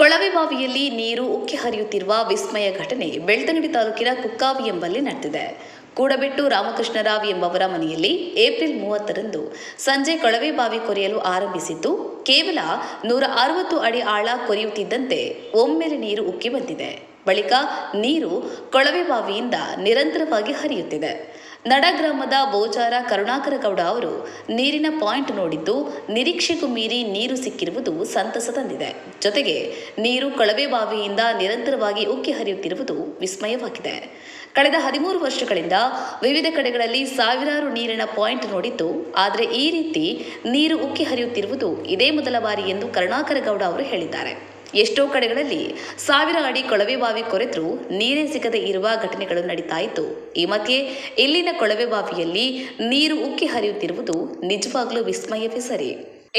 ಕೊಳವೆಬಾವಿಯಲ್ಲಿ ನೀರು ಉಕ್ಕಿ ಹರಿಯುತ್ತಿರುವ ವಿಸ್ಮಯ ಘಟನೆ ಬೆಳ್ತಂಗಡಿ ತಾಲೂಕಿನ ಕುಕ್ಕಾವಿ ಎಂಬಲ್ಲಿ ನಡೆದಿದೆ. ಕೂಡಬೆಟ್ಟು ರಾಮಕೃಷ್ಣರಾವ್ ಎಂಬವರ ಮನೆಯಲ್ಲಿ ಏಪ್ರಿಲ್ ಮೂವತ್ತರಂದು ಸಂಜೆ ಕೊಳವೆಬಾವಿ ಕೊರೆಯಲು ಆರಂಭಿಸಿದ್ದು, ಕೇವಲ ನೂರ ಅರವತ್ತು ಅಡಿ ಆಳ ಕೊರೆಯುತ್ತಿದ್ದಂತೆ ಒಮ್ಮೆಲೆ ನೀರು ಉಕ್ಕಿ ಬಂದಿದೆ. ಬಳಿಕ ನೀರು ಕೊಳವೆ ಬಾವಿಯಿಂದ ನಿರಂತರವಾಗಿ ಹರಿಯುತ್ತಿದೆ. ನಡ ಬೋಜಾರ ಕರುಣಾಕರ ಗೌಡ ಅವರು ನೀರಿನ ಪಾಯಿಂಟ್ ನೋಡಿದ್ದು ನಿರೀಕ್ಷೆಗೂ ಮೀರಿ ನೀರು ಸಿಕ್ಕಿರುವುದು ಸಂತಸ ತಂದಿದೆ. ಜೊತೆಗೆ ನೀರು ಕೊಳವೆ ಬಾವಿಯಿಂದ ನಿರಂತರವಾಗಿ ಉಕ್ಕಿ ಹರಿಯುತ್ತಿರುವುದು ವಿಸ್ಮಯವಾಗಿದೆ. ಕಳೆದ ಹದಿಮೂರು ವರ್ಷಗಳಿಂದ ವಿವಿಧ ಕಡೆಗಳಲ್ಲಿ ಸಾವಿರಾರು ನೀರಿನ ಪಾಯಿಂಟ್ ನೋಡಿದ್ದು, ಆದರೆ ಈ ರೀತಿ ನೀರು ಉಕ್ಕಿ ಹರಿಯುತ್ತಿರುವುದು ಇದೇ ಮೊದಲ ಬಾರಿ ಎಂದು ಕರುಣಾಕರ ಗೌಡ ಅವರು ಹೇಳಿದ್ದಾರೆ. ಎಷ್ಟೋ ಕಡೆಗಳಲ್ಲಿ ಸಾವಿರ ಅಡಿ ಕೊಳವೆ ಬಾವಿ ಕೊರೆದ್ರೂ ನೀರೇ ಸಿಗದೆ ಇರುವ ಘಟನೆಗಳು ನಡೀತಾ ಇತ್ತು. ಈ ಮಧ್ಯೆ ಇಲ್ಲಿನ ಕೊಳವೆ ಬಾವಿಯಲ್ಲಿ ನೀರು ಉಕ್ಕಿ ಹರಿಯುತ್ತಿರುವುದು ನಿಜವಾಗ್ಲೂ ವಿಸ್ಮಯವೇ ಸರಿ.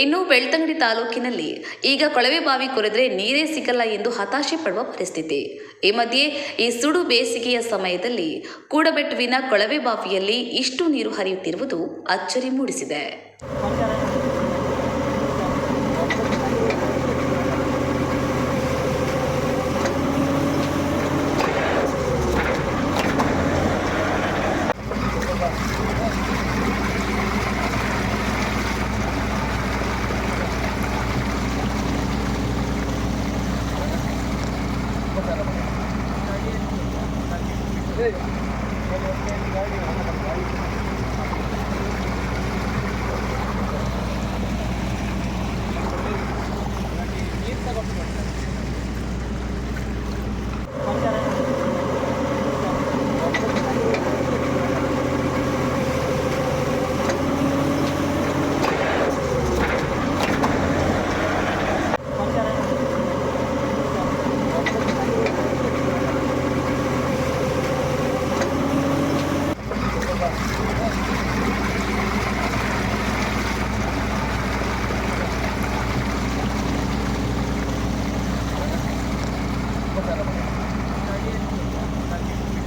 ಇನ್ನು ಬೆಳ್ತಂಗಡಿ ತಾಲೂಕಿನಲ್ಲಿ ಈಗ ಕೊಳವೆ ಬಾವಿ ಕೊರೆದ್ರೆ ನೀರೇ ಸಿಗಲ್ಲ ಎಂದು ಹತಾಶೆ ಪಡುವ ಪರಿಸ್ಥಿತಿ. ಈ ಮಧ್ಯೆ ಈ ಸುಡು ಬೇಸಿಗೆಯ ಸಮಯದಲ್ಲಿ ಕೂಡಬೆಟ್ಟುವಿನ ಕೊಳವೆ ಬಾವಿಯಲ್ಲಿ ಇಷ್ಟು ನೀರು ಹರಿಯುತ್ತಿರುವುದು ಅಚ್ಚರಿ ಮೂಡಿಸಿದೆ. ગાડી